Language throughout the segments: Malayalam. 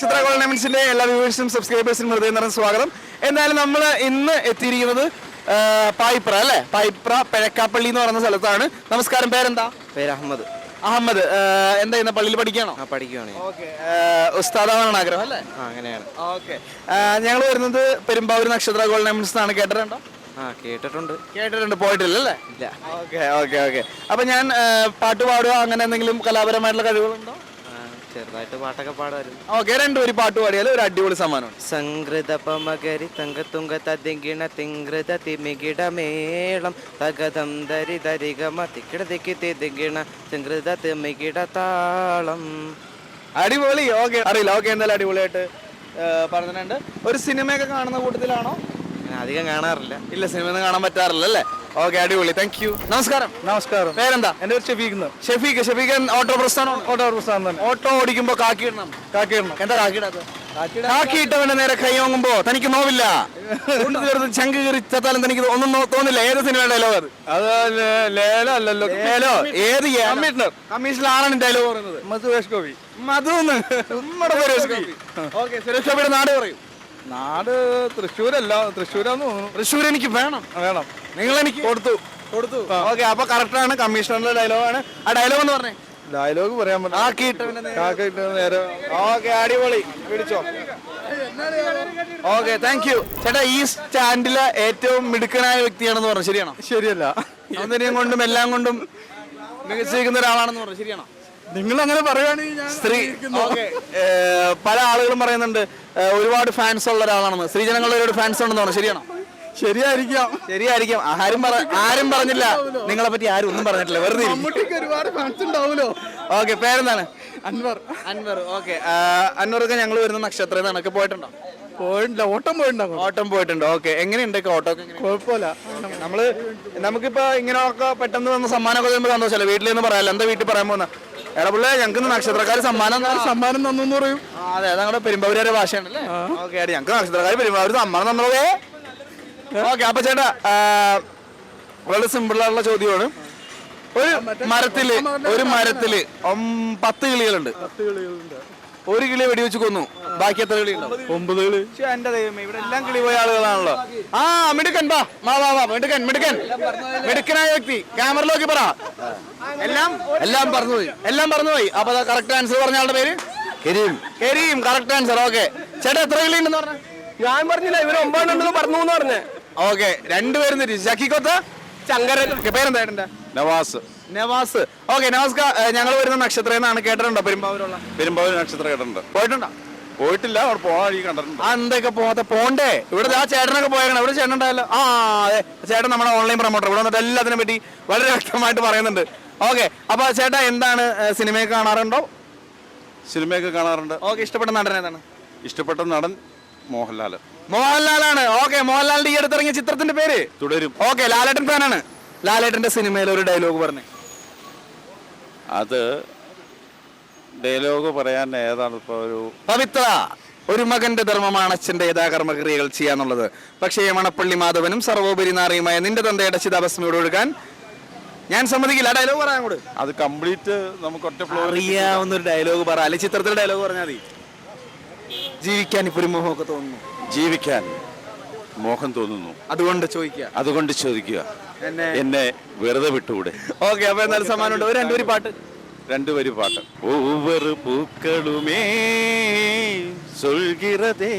നക്ഷത്ര ഗോൾഡൻസിന്റെ എല്ലാ വ്യൂവേഴ്സിനും സബ്സ്ക്രൈബേഴ്സിനും ഹൃദയം നിറഞ്ഞ സ്വാഗതം. എന്തായാലും നമ്മൾ ഇന്ന് എത്തിയിരിക്കുന്നത് പായിപ്ര അല്ലേ? പായിപ്ര പിഴക്കാപ്പള്ളി എന്ന് പറയുന്ന സ്ഥലത്താണ്. നമസ്കാരം പേരെന്താ? പേര് അഹമ്മദ്. അഹമ്മദ്. എന്താ ഇന്ന് പള്ളിയിൽ പഠിക്കണോ ആ. ഓക്കെ. ഉസ്താദാവാണ് ആഗ്രഹം അല്ലേ? അങ്ങനെയാണ്. ഓക്കെ. ഞങ്ങൾ വരുന്നത് പെരുമ്പാവൂർ നക്ഷത്ര ഗോൾഡ് ഡയമണ്ട്സ് എന്നാണ്. കേട്ടിട്ടുണ്ടോ? ആ കേട്ടിട്ടുണ്ട്. കേട്ടിട്ടുണ്ട് പോയിട്ടില്ല അല്ലേ? ഇല്ല. Okay okay okay. അപ്പൊ ഞാൻ പാട്ട് പാടുക അങ്ങനെ എന്തെങ്കിലും കലാപരമായിട്ടുള്ള കഴിവുകളുണ്ടോ? ചെറുതായിട്ട് പാട്ടൊക്കെ പാടുമായിരുന്നു ഓക്കെ രണ്ടുപേരും പാട്ട് പാടിയാൽ ഒരു അടിപൊളി സമ്മാനം സംഗൃത പമകരി തങ്കത്തുങ്ക തതിങ്കിണ തിങ്കൃത തിമികിട മേളം തകതം ദരി ധരികമ തിക്കിട തിക്കി തിതിങ്കിണ തിങ്കൃത തിമികിട താളം. അടിപൊളി ഓക്കെ. അറിയില്ല ഓക്കെ എന്തായാലും അടിപൊളിയായിട്ട് ആ, പറഞ്ഞിട്ടുണ്ട്. ഒരു സിനിമയൊക്കെ കാണുന്ന കൂട്ടത്തിലാണോ? ഞാൻ അധികം കാണാറില്ല. ഇല്ല സിനിമ ഒന്നും കാണാൻ പറ്റാറില്ല അല്ലേ? ഓക്കെ അടിപൊളി. താങ്ക് യു നമസ്കാരം. നമസ്കാരം. പേരെന്താ? എന്റെ പേര് ഷെഫീഖ് ഷെഫീഖ്. ഷെഫീഖ് ഓട്ടോ പ്രസ്ഥാനം ഓട്ടോ പ്രസ്ഥാനം തന്നെ. ഓട്ടോ ഓടിക്കുമ്പോ കാക്കി ഇടണം. കാക്കിയിടണം എന്താ കാക്കിയിടാത്ത കാക്കി ഇട്ടവന്റെ നേരെ കൈ വാങ്ങുമ്പോ തനിക്ക് നോവില്ല. ചങ്ക് കയറി ചത്താലും തനിക്ക് ഒന്നും തോന്നില്ല. ഏത് സിനിമയുടെ ഡയലോഗ് അത്? ലേല അല്ലല്ലോ. ലേലോ. ഏത്? കമ്മീഷണർ. കമ്മീഷണർ ആരാണ് ഡയലോഗ് പറയുന്നത്. മധുരേഷ് സുരേഷ് ഗോപി മധുന്ന് നമ്മുടെ സുരേഷ് ഗോപി. ഓക്കെ സുരേഷ് ഗോപിയുടെ നാട് പറയും. നാട് തൃശ്ശൂരല്ല തൃശ്ശൂരാന്ന് തോന്നുന്നു. തൃശ്ശൂർ എനിക്ക് വേണം. വേണം. നിങ്ങൾ എനിക്ക് കൊടുത്തു. കൊടുത്തു. ഓക്കെ അപ്പൊ കറക്റ്റ് ആണ് കമ്മീഷണറുടെ ഡയലോഗാണ്. ആ ഡയലോഗ് എന്ന് പറഞ്ഞേ. ഡയലോഗ് പറയാൻ പറ്റില്ല. നേരെ. ഓക്കെ അടിപൊളി. പിടിച്ചോ. ഓക്കെ താങ്ക് യു ചേട്ടാ ഈ സ്റ്റാൻഡിലെ ഏറ്റവും മിടുക്കനായ വ്യക്തിയാണെന്ന് പറഞ്ഞു. ശരിയാണോ? ശരിയല്ല. സൗന്ദര്യം കൊണ്ടും എല്ലാം കൊണ്ടും മികച്ചിരിക്കുന്ന ഒരാളാണെന്ന് പറഞ്ഞു. ശരിയാണോ? നിങ്ങൾ അങ്ങനെ പറയുകയാണെങ്കിൽ സ്ത്രീ ഓക്കെ. പല ആളുകളും പറയുന്നുണ്ട് ഒരുപാട് ഫാൻസ് ഉള്ള ഒരാളാണെന്ന്. സ്ത്രീജനങ്ങളുടെ ഒരുപാട് ഫാൻസ് ഉണ്ടെന്ന് പറഞ്ഞു ശരിയാണോ? ശരിയായിരിക്കാം. ശരിയായിരിക്കാം. ആരും പറ ആരും പറഞ്ഞില്ല. നിങ്ങളെ പറ്റി ആരും ഒന്നും പറഞ്ഞിട്ടില്ല. വെറുതെ മമ്മൂട്ടിക്ക് ഒരുപാട് ഫാൻസ് ഉണ്ടാവുമല്ലോ. ഓക്കെ പേരെന്താണ്? അൻവർ. അൻവർ ഓക്കെ. അൻവർക്ക് ഞങ്ങൾ വരുന്ന നക്ഷത്രം നിനക്ക് പോയിട്ടുണ്ടോ? പോയിട്ടില്ല. ഓട്ടം പോയിട്ടുണ്ടാകും ഓട്ടം പോയിട്ടുണ്ട്. ഓക്കെ. എങ്ങനെയുണ്ട് ഓട്ടോ ഒക്കെ എങ്ങനെ കുഴപ്പമില്ല. നമ്മൾ നമുക്കിപ്പോ ഇങ്ങനെയൊക്കെ പെട്ടെന്ന് വന്ന സമ്മാനമൊക്കെ തരുമ്പോൾ സന്തോഷമല്ലേ? വീട്ടിൽ നിന്ന് പറയാമല്ലോ എന്താ വീട്ടിൽ പറയാൻ പോകുന്ന? എടാ പിള്ളേ ഞങ്ങൾക്ക് നക്ഷത്രക്കാർ സമ്മാനം സമ്മാനം തന്നു എന്ന് പറയും. അതെ ഞങ്ങളുടെ പെരുമ്പാവൂരെ ഭാഷയാണല്ലേ? ഓക്കെ ഞങ്ങൾക്ക് നക്ഷത്രക്കാർ പെരുമ്പാവൂർ സമ്മാനം തന്നോളേ ഓക്കെ? അപ്പൊ ചേട്ടാ വളരെ സിമ്പിൾ ആയിട്ടുള്ള ചോദ്യമാണ്. ഒരു മരത്തിൽ ഒരു മരത്തിൽ. പത്ത് കളികളുണ്ട്. ഒരു കിളി വെടിവെച്ച് കൊന്നു. ബാക്കി എത്ര കിളി ഒമ്പത് കിളി. എന്റെ ദൈവമേ ഇവിടെ എല്ലാം കിളി പോയ ആളുകളാണല്ലോ. ആ മിടുക്കൻ വാ വാ വാ വാ മിടുക്കൻ മിടുക്കൻ. മിടുക്കനായ വ്യക്തി. ക്യാമറയിലോക്കി പറ. എല്ലാം എല്ലാം പറഞ്ഞുപോയി. എല്ലാം പറഞ്ഞുപോയി. അപ്പൊ കറക്റ്റ് ആൻസർ പറഞ്ഞ ആളുടെ പേര്? Kareem. Kareem correct answer okay ചേട്ടാ എത്ര കിളി ഉണ്ടെന്ന് പറഞ്ഞ? ഞാൻ പറഞ്ഞില്ല ഇവർ ഒമ്പതെണ്ണം പറഞ്ഞു എന്ന് പറഞ്ഞേ. ഓക്കെ രണ്ടുപേരും തിരിച്ചു ചക്കിക്കൊത്ത ചങ്കരൻ Okay, പേരെന്താ നവാസ്. നവാസ്. ഓക്കെ നവാസ് ഞങ്ങൾ വരുന്ന നക്ഷത്രം എന്നാണ് കേട്ടിട്ടുണ്ടോ? പെരുമ്പാവൂരുള്ള? പെരുമ്പാവൂർ നക്ഷത്രം കേട്ടിട്ടുണ്ട്. പോയിട്ടുണ്ടോ? പോയിട്ടില്ല അവിടെ പോകാൻ വഴി കണ്ടിട്ടുണ്ട്. ആ എന്തൊക്കെ പോകാത്ത പോണ്ടേ. ഇവിടെ ആ ചേട്ടനൊക്കെ പോയേക്കണം. ഇവിടെ ചേട്ടൻ ഉണ്ടായല്ലോ. ആ അതെ. ചേട്ടൻ നമ്മുടെ ഓൺലൈൻ പ്രൊമോട്ടർ. ഇവിടെ വന്നിട്ട് എല്ലാത്തിനെ പറ്റി വളരെ വ്യക്തമായിട്ട് പറയുന്നുണ്ട്. ഓക്കെ അപ്പൊ ചേട്ടാ എന്താണ് സിനിമയൊക്കെ കാണാറുണ്ടോ? സിനിമയൊക്കെ കാണാറുണ്ട്. ഓക്കെ ഇഷ്ടപ്പെട്ട നടൻ ഏതാണ്? ഇഷ്ടപ്പെട്ട നടൻ മോഹൻലാൽ. മോഹൻലാലാണ്. ഓക്കെ മോഹൻലാലിന്റെ ഈ അടുത്തിറങ്ങിയ ചിത്രത്തിന്റെ പേര്? തുടരും. ഓക്കെ ലാലേട്ടൻ ഫാനാണ്. ലാലേട്ടന്റെ സിനിമയിൽ ഒരു ഡയലോഗ് പറഞ്ഞു. അത് ഡയലോഗ് പറയാൻ ഏതാണ് ഇപ്പോ ഒരു പവിത്ര ഒരു മകന്റെ ധർമ്മമാണ് അച്ഛന്റെ യഥാകർമ്മക്രിയകൾ ചെയ്യാന്നുള്ളത്. പക്ഷേ മണപ്പള്ളി മാധവനും സർവോപരി നാറിയുമായ നിന്റെ തന്തയുടെ ചിതാഭസ്മയോട് ഒഴുകാൻ ഞാൻ സമ്മതിക്കില്ല. ഡയലോഗ് പറയാൻ കൂടെ അത് കംപ്ലീറ്റ് നമുക്ക് ഒറ്റ ഫ്ലോ അറിയാവുന്ന ഒരു ഡയലോഗ് പറ. അല്ലെ ചിത്രത്തിലെ ഡയലോഗ് പറഞ്ഞാൽ മതി. ജീവിക്കാൻ ഇപ്പൊ ഒരു മോഹമൊക്കെ തോന്നുന്നു ജീവിക്കാൻ മോഹം തോന്നുന്നു അതുകൊണ്ട് ചോദിക്കുക അതുകൊണ്ട് ചോദിക്കുക എന്നെ എന്നെ വെറുതെ വിട്ടുകൂടെ ഓക്കെ അപ്പൊ എന്തായാലും സമ്മാനമുണ്ട് ഒരു രണ്ടുപേര് പാട്ട് രണ്ടു വരി പാട്ട് ഒവ്വൊരു പൂക്കളുമേ சொல்கிறதே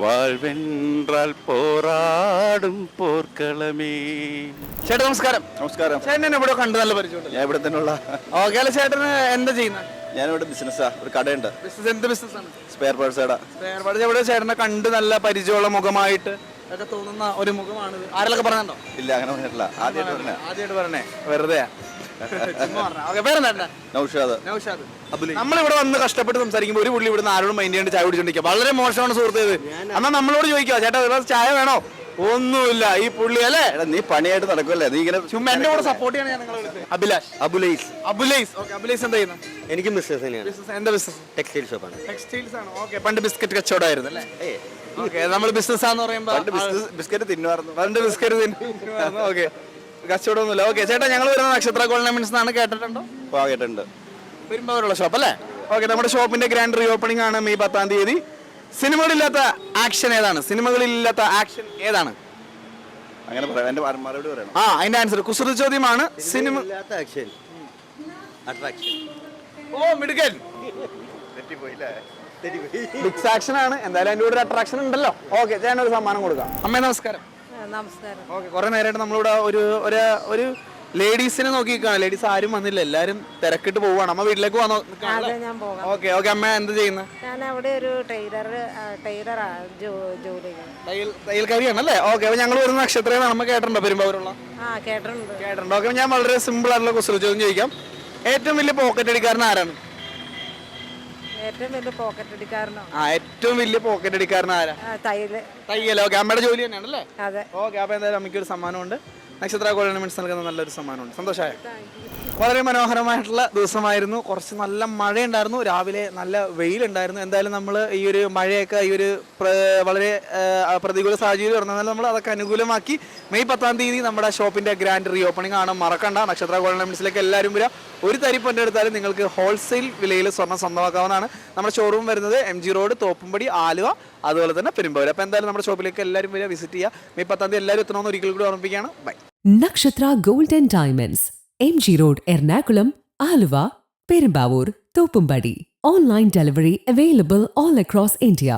வாழ்வென்றால் പോരാടും പോർക്കളമേ. ചേട്ടൻ നമസ്കാരം. നമസ്കാരം. ചേട്ടൻ ഇവിടെ കണ്ടു നല്ല പരിചയമുണ്ട് ഞാൻ ഇവിടെ തന്നെയുള്ള. ഓക്കെ അല്ല ചേട്ടന് എന്താ ചെയ്യുന്നത് ഞാനിവിടെ ബിസിനസ്സാ ഒരു കടയുണ്ട്. ബിസിനസ് എന്ത് ബിസിനസ് സ്പെയർ പാർട്സ് കട. സ്പെയർ പാർട്സ് എവിടെ ചേട്ടനെ കണ്ട് നല്ല പരിചയമുള്ള മുഖമായിട്ട് ഒക്കെ തോന്നുന്ന ഒരു മുഖമാണിത്? ആരെല്ലാം പറഞ്ഞോ ഇല്ല അങ്ങനെ പറഞ്ഞിട്ടില്ല. ആദ്യമായിട്ട് പറഞ്ഞേ. ആദ്യമായിട്ട് പറഞ്ഞേ. വെറുതെയാ. നൗഷാദ്. നൗഷാദ്. നമ്മളിവിടെ വന്ന് കഷ്ടപ്പെട്ട് സംസാരിക്കുമ്പോൾ ഒരു പുള്ളി ഇവിടുന്ന് ആരോടും മൈൻഡ് ചെയ്യേണ്ട ചായ കുടിച്ചോണ്ടിരിക്കുക വളരെ മോശമാണ് സുഹൃത്ത് ഇത് എന്നാ നമ്മളോട് ചോദിക്കുക ചേട്ടാ ഒരു ഗ്ലാസ് ചായ വേണോ? ഒന്നുമില്ല ഈ പുള്ളി അല്ലേ? എടാ നീ പണിയായിട്ട് നടക്കുമല്ലേ നീ ഇങ്ങനെ ചുമ്മാ എന്റെ കൂടെ സപ്പോർട്ട് ചെയ്യണം ഞാൻ നിങ്ങളെ വിളിച്ചത്. അഭിലാഷ്. അബുലൈസ്. അബുലൈസ്. ഓക്കെ അബുലൈസ് എന്താ ചെയ്യുന്നത് എനിക്ക് ബിസിനസ് തന്നെയാണ്. ബിസിനസ് എന്താ ബിസിനസ് ടെക്സ്റ്റൈൽ ഷോപ്പാണ് ടെക്സ്റ്റൈൽസ് ആണ്. ഓക്കെ പണ്ട് ബിസ്ക്കറ്റ് കച്ചവടമായിരുന്നു അല്ലേ? ഓക്കെ നമ്മൾ ബിസിനസ് ആണെന്ന് പറയുമ്പോൾ ബിസ്ക്കറ്റ് തിന്നുമായിരുന്നു. പണ്ട് ബിസ്ക്കറ്റ് ഓക്കെ. കച്ചവടമൊന്നുമില്ല. ഓക്കെ ചേട്ടാ ഞങ്ങൾ വരുന്ന നക്ഷത്ര മീൻസ് എന്നാണ് കേട്ടിട്ടുണ്ടോ? വരുമ്പോൾ അവരുള്ള ഷോപ്പ് അല്ലേ? ഓക്കെ നമ്മുടെ ഷോപ്പിന്റെ ഗ്രാൻഡ് റീ ഓപ്പണിംഗ് ആണ് മെയ് പത്താം തീയതി. സിനിമകളില്ലാത്ത ആക്ഷൻ ഏതാണ്? സിനിമകളില്ലാത്ത ആക്ഷൻ ഏതാണ്? അങ്ങനെ പറയാം. എന്റെ മറുപടി പറയണം. ആ അതിന്റെ ആൻസർ കുസൃതി ചോദ്യമാണ്. സിനിമ ആക്ഷൻ അട്രാക്ഷൻ ഓ മിടുക്കൻ. ബിഗ് ആക്ഷൻ ആണ്. എന്തായാലും അതിന്റെ കൂടെ ഒരു അട്രാക്ഷൻ ഉണ്ടല്ലോ. ഓക്കെ ഞാൻ ഒരു സമ്മാനം കൊടുക്കാം. അമ്മേ നമസ്കാരം. നമസ്കാരം. ഓക്കെ കുറെ നേരമായിട്ട് നമ്മളിവിടെ ഒരു ഒരു ഒരു ലേഡീസിനെ നോക്കി നിൽക്കുകയാണ് ലേഡീസ് ആരും വന്നില്ല. എല്ലാരും തിരക്കിട്ട് പോവാണ് അമ്മ വീട്ടിലേക്ക് വന്നോ അതെ ഞാൻ പോകാം. ഓക്കെ ഓക്കെ അമ്മ എന്ത് ചെയ്യുന്നത് ഞാൻ അവിടെ ഒരു ടൈലർ ടൈലറാ ജോലി ചെയ്യുന്നത്. തയ്യൽ തയ്യൽക്കാരിയാണ് അല്ലേ ഓക്കെ അപ്പൊ ഞങ്ങൾ ഒരു നക്ഷത്രമാണ് നമ്മ കേട്ടിട്ടുണ്ടോ പെരുമ്പാവൂരുള്ള? ആ കേട്ടിട്ടുണ്ട്. കേട്ടിട്ടുണ്ട്. ഓക്കെ ഞാൻ വളരെ സിമ്പിൾ ആയിട്ടുള്ള ക്വസ്റ്റ്യൻ ചോദ്യം ചോദിക്കാം. ഏറ്റവും വലിയ പോക്കറ്റ് അടിക്കാരൻ ആരാണ്? ഏറ്റവും വലിയ പോക്കറ്റ് അടിക്കാരനോ? ആ ഏറ്റവും വലിയ പോക്കറ്റ് അടിക്കാരൻ ആരാ? ആ, തയ്യൽ. തയ്യൽ ഓക്കെ അമ്മയുടെ ജോലി തന്നെയാണ് അല്ലേ? അതെ. ഓക്കെ അപ്പൊ എന്തായാലും അമ്മയ്ക്ക് ഒരു സമ്മാനമുണ്ട്. നക്ഷത്ര ഗോൾഡ് നൽകുന്ന നല്ലൊരു സമ്മാനമുണ്ട്. സന്തോഷമായ വളരെ മനോഹരമായിട്ടുള്ള ദിവസമായിരുന്നു. കുറച്ച് നല്ല മഴയുണ്ടായിരുന്നു. രാവിലെ നല്ല വെയിലുണ്ടായിരുന്നു. എന്തായാലും നമ്മൾ ഈ ഒരു മഴയൊക്കെ ഈ ഒരു വളരെ പ്രതികൂല സാഹചര്യം പറഞ്ഞാൽ നമ്മൾ അതൊക്കെ അനുകൂലമാക്കി. മെയ് പത്താം തീയതി നമ്മുടെ ഷോപ്പിന്റെ ഗ്രാൻഡ് റീ ഓപ്പണിംഗ് ആണ്. മറക്കണ്ട. നക്ഷത്ര ഗോൾഡൻസിലേക്ക് എല്ലാവരും വരിക ഒരു തരി പൊന്നെടുത്താലും നിങ്ങൾക്ക് ഹോൾസെയിൽ വിലയിൽ സ്വർണം സ്വന്തമാക്കാവുന്നതാണ് നമ്മുടെ ഷോറൂം വരുന്നത് M G road Thoppumpady Aluva അതുപോലെ തന്നെ പെരുമ്പാവൂർ അപ്പോൾ എന്തായാലും നമ്മുടെ ഷോപ്പിലേക്ക് എല്ലാവരും വരിക വിസിറ്റ് ചെയ്യുക. മെയ് പത്താം തീയതി എല്ലാവരും എത്തണമെന്ന് ഒരിക്കൽ കൂടി ഓർമ്മിപ്പിക്കുകയാണ്. By Nakshatra golden diamonds. M G road Ernakulam Aluva Perumbavoor Thoppumpady online delivery available all across India